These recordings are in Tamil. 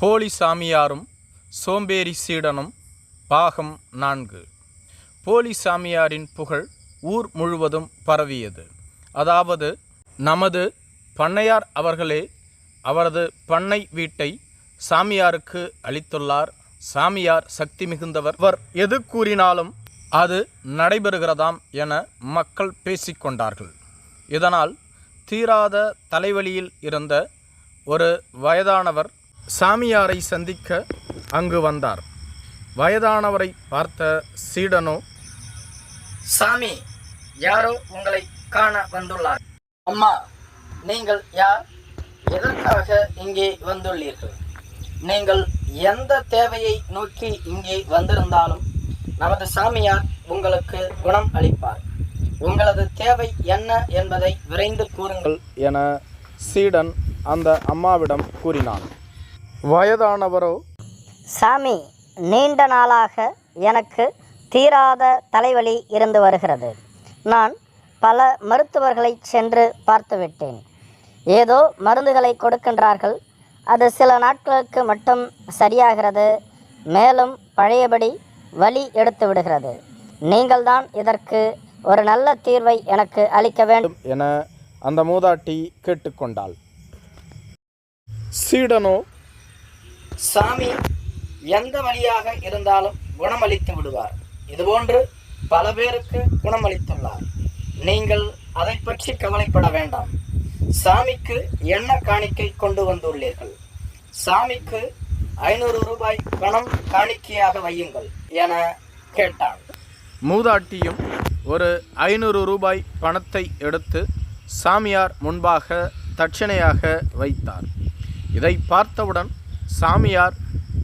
போலி சாமியாரும் சோம்பேறி சீடனும் பாகம் நான்கு. போலி சாமியாரின் புகழ் ஊர் முழுவதும் பரவியது. அதாவது நமது பண்ணையார் அவர்களே அவரது பண்ணை வீட்டை சாமியாருக்கு அளித்துள்ளார். சாமியார் சக்தி மிகுந்தவர். அவர் எது கூறினாலும் அது நடைபெறுகிறதாம் என மக்கள் பேசிக்கொண்டார்கள் இதனால் தீராத தலைவலியில் இருந்த ஒரு வயதானவர் சாமியாரை சந்திக்க அங்கு வந்தார். வயதானவரை பார்த்த சீடனோ சாமி யாரோ உங்களை காண வந்துள்ளார். அம்மா நீங்கள் யார்? எதற்காக இங்கே வந்துள்ளீர்கள்? நீங்கள் எந்த தேவையை நோக்கி இங்கே வந்திருந்தாலும் நமது சாமியார் உங்களுக்கு குணம் அளிப்பார். உங்களது தேவை என்ன என்பதை விரைந்து கூறுங்கள் என சீடன் அந்த அம்மாவிடம் கூறினான். வயதானவரோ? சாமி நீண்ட நாளாக எனக்கு தீராத தலைவலி இருந்து வருகிறது. நான் பல மருத்துவர்களை சென்று பார்த்துவிட்டேன். ஏதோ மருந்துகளை கொடுக்கின்றார்கள். அது சில நாட்களுக்கு மட்டும் சரியாகிறது. மேலும் பழையபடி வலி எடுத்து விடுகிறது. நீங்கள்தான் இதற்கு ஒரு நல்ல தீர்வை எனக்கு அளிக்க வேண்டும். என அந்த மூதாட்டி கேட்டுக்கொண்டாள். சீடனோ சாமி எந்த வழியாக இருந்தாலும் குணமளித்து விடுவார். இதுபோன்று பல பேருக்கு குணமளித்துள்ளார். நீங்கள் அதை பற்றி கவலைப்பட வேண்டாம். சாமிக்கு என்ன காணிக்கை கொண்டு வந்துள்ளீர்கள்? சாமிக்கு ஐநூறு ரூபாய் பணம் காணிக்கையாக வையுங்கள் என கேட்டான் மூதாட்டியும் ஒரு ஐநூறு ரூபாய் பணத்தை எடுத்து சாமியார் முன்பாக தட்சணையாக வைத்தார். இதை பார்த்தவுடன் சாமியார்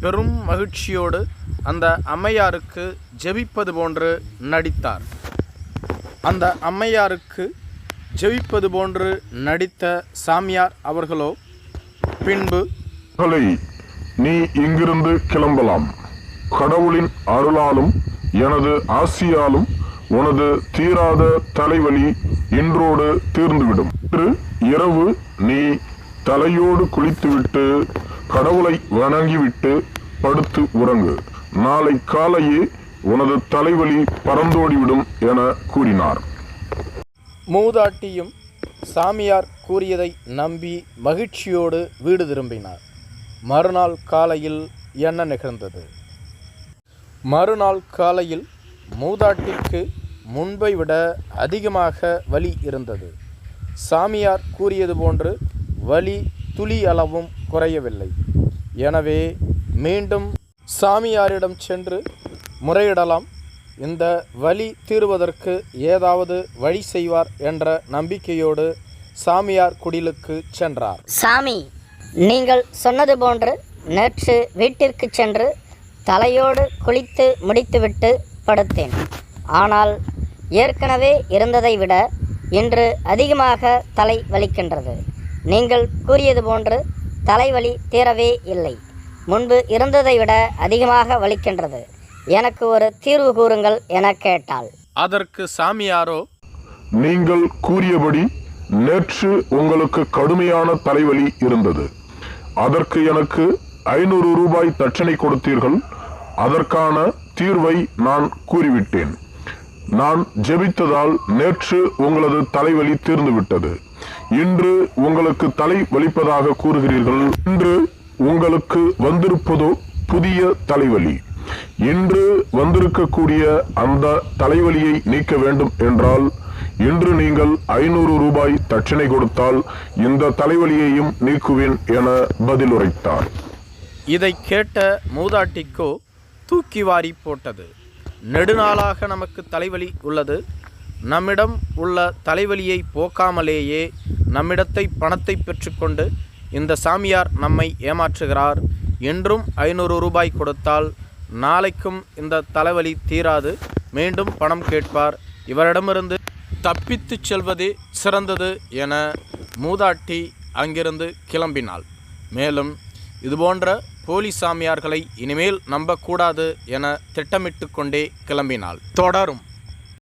பெரும் மகிழ்ச்சியோடு அந்த அம்மையாருக்கு ஜெபிப்பது போன்று நடித்தார். அந்த அம்மையாருக்கு ஜெபிப்பது போன்று நடித்த சாமியார் அவர்களோ பின்பு நீ இங்கிருந்து கிளம்பலாம். கடவுளின் அருளாலும் எனது ஆசியாலும் உனது தீராத தலைவலி இன்றோடு தீர்ந்துவிடும். இரவு நீ தலையோடு குளித்துவிட்டு கடவுளை வணங்கிவிட்டு படுத்து உறங்கு. நாளை காலையே உனது தலைவலி பறந்தோடிவிடும் என கூறினார். மூதாட்டியும் சாமியார் கூறியதை நம்பி மகிழ்ச்சியோடு வீடு திரும்பினார். மறுநாள் காலையில் என்ன நிகழ்ந்தது? மறுநாள் காலையில் மூதாட்டிக்கு முன்பை விட அதிகமாக வலி இருந்தது. சாமியார் கூறியது போன்று வலி துளி அளவும் குறையவில்லை. எனவே மீண்டும் சாமியாரிடம் சென்று முறையிடலாம். இந்த வழி தீர்வதற்கு ஏதாவது வழி செய்வார் என்ற நம்பிக்கையோடு சாமியார் குடிலுக்கு சென்றார். சாமி நீங்கள் சொன்னது போன்று நேற்று வீட்டிற்கு சென்று தலையோடு குளித்து முடித்துவிட்டு படுத்தேன். ஆனால் ஏற்கனவே இருந்ததை விட இன்று அதிகமாக தலை வலிக்கின்றது. நீங்கள் கூறியது போன்று தலைவலி தீரவே இல்லை. முன்பு இருந்ததை விட அதிகமாக வலிக்கின்றது. எனக்கு ஒரு தீர்வு கூறுங்கள் என கேட்டாள். அதற்கு சாமியாரோ? நீங்கள் கூறியபடி நேற்று உங்களுக்கு கடுமையான தலைவலி இருந்தது. அதற்கு எனக்கு ஐநூறு ரூபாய் தட்சணை கொடுத்தீர்கள். அதற்கான தீர்வை நான் கூறிவிட்டேன். நான் ஜெபித்ததால் நேற்று உங்களது தலைவலி தீர்ந்துவிட்டது. இன்று உங்களுக்கு தலை வலிப்பதாக கூறுகிறீர்கள். இன்று உங்களுக்கு வந்திருப்பதோ புதிய தலைவலி. இன்று வந்திருக்கக்கூடிய அந்த தலைவலியை நீக்க வேண்டும் என்றால் இன்று நீங்கள் ஐநூறு ரூபாய் தட்சணை கொடுத்தால் இந்த தலைவலியையும் நீக்குவேன் என பதிலுரைத்தார். இதை கேட்ட மூதாட்டிக்கோ தூக்கி வாரி போட்டது. நெடுநாளாக நமக்கு தலைவலி உள்ளது. நம்மிடம் உள்ள தலைவலியை போக்காமலேயே நம்மிடத்தை பணத்தை பெற்றுக்கொண்டு இந்த சாமியார் நம்மை ஏமாற்றுகிறார். என்றும் ஐநூறு ரூபாய் கொடுத்தால் நாளைக்கும் இந்த தலைவலி தீராது. மீண்டும் பணம் கேட்பார். இவரிடமிருந்து தப்பித்துச் செல்வதே சிறந்தது என மூதாட்டி அங்கிருந்து கிளம்பினாள். மேலும் இதுபோன்ற போலி சாமியார்களை இனிமேல் நம்பக்கூடாது என திட்டமிட்டு கொண்டே கிளம்பினாள். தொடரும்.